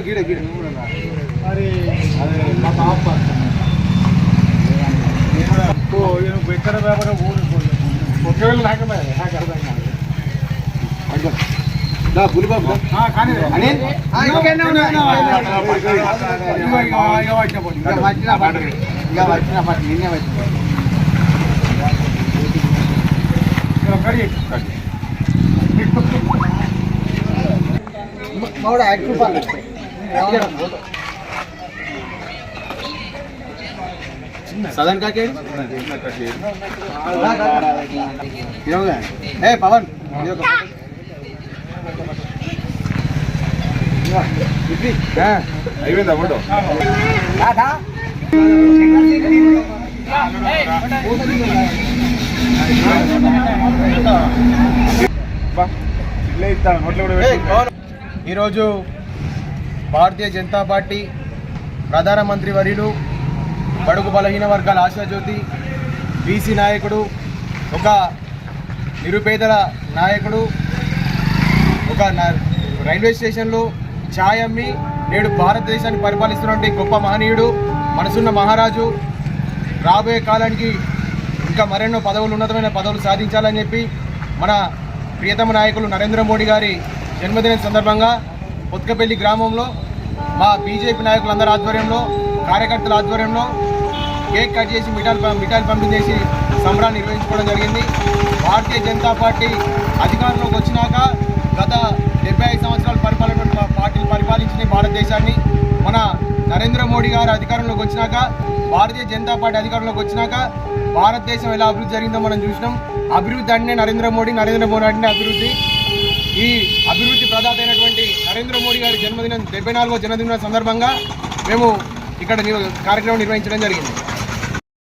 ಗಿಡ ಗಿಡ ಅರೆ ಮತ್ತೆ ಆಫ್ ಏನು ಬೇಕಾದ್ರೆ ವ್ಯಾಪಾರ ಒಕ್ಕವೆಲ್ಲ ಹಾಕಿ ಬೇರೆ ಹಾಗೆ ಅಡ್ಡ ನಾ ಗುಲ್ಬಾ ಹಾಂ ಕಾಣಿ ಅಣೆ ಈಗ ವಾಚ್ನ ಈಗ ವಾಚ್ನ ಪಾಟ್ರಿ ಈಗ ವಾಚ್ನ ಪಾಟ್ರಿ ನಿನ್ನೆ ವಾಚ್ನ ಕಡಿ ಕಡಿ ಮೌಡ ಆಕ್ಟಿವ್ ಪಾರ್ಲರ್ సదన్ కాకేడు? ఏ పవన్. అయిపోయిందా ఫోటో. ఈరోజు భారతీయ జనతా పార్టీ ప్రధానమంత్రి వర్యులు బడుగు బలహీన వర్గాల ఆశాజ్యోతి బీసీ నాయకుడు ఒక నిరుపేదల నాయకుడు ఒక రైల్వే స్టేషన్లో ఛాయ్ అమ్మి నేడు భారతదేశాన్ని పరిపాలిస్తున్నటువంటి గొప్ప మహనీయుడు మనసున్న మహారాజు. రాబోయే కాలానికి ఇంకా మరెన్నో పదవులు ఉన్నతమైన పదవులు సాధించాలని చెప్పి మన ప్రియతమ నాయకులు నరేంద్ర మోడీ గారి జన్మదినం సందర్భంగా పొత్కపల్లి గ్రామంలో మా బీజేపీ నాయకులందరి ఆధ్వర్యంలో కార్యకర్తల ఆధ్వర్యంలో కేక్ కట్ చేసి మిఠాయిలు పం- మిఠాయిలు పంపించేసి సంబరాన్ని నిర్వహించుకోవడం జరిగింది. భారతీయ జనతా పార్టీ అధికారంలోకి వచ్చినాక గత డెబ్బై ఐదు సంవత్సరాల పరిపాలన పార్టీలు పరిపాలించిన భారతదేశాన్ని. మన నరేంద్ర మోడీ గారు అధికారంలోకి వచ్చినాక భారతీయ జనతా పార్టీ అధికారంలోకి వచ్చినాక భారతదేశం ఎలా అభివృద్ధి జరిగిందో మనం చూసినాం. అభివృద్ధి అంటే నరేంద్ర మోడీ నరేంద్ర మోడీ అంటే అభివృద్ధి. ఈ అభివృద్ధి ప్రదాత అయినటువంటి నరేంద్ర మోడీ గారి జన్మదినం డెబ్బై నాలుగో జన్మదిన సందర్భంగా మేము ఇక్కడ కార్యక్రమం నిర్వహించడం జరిగింది.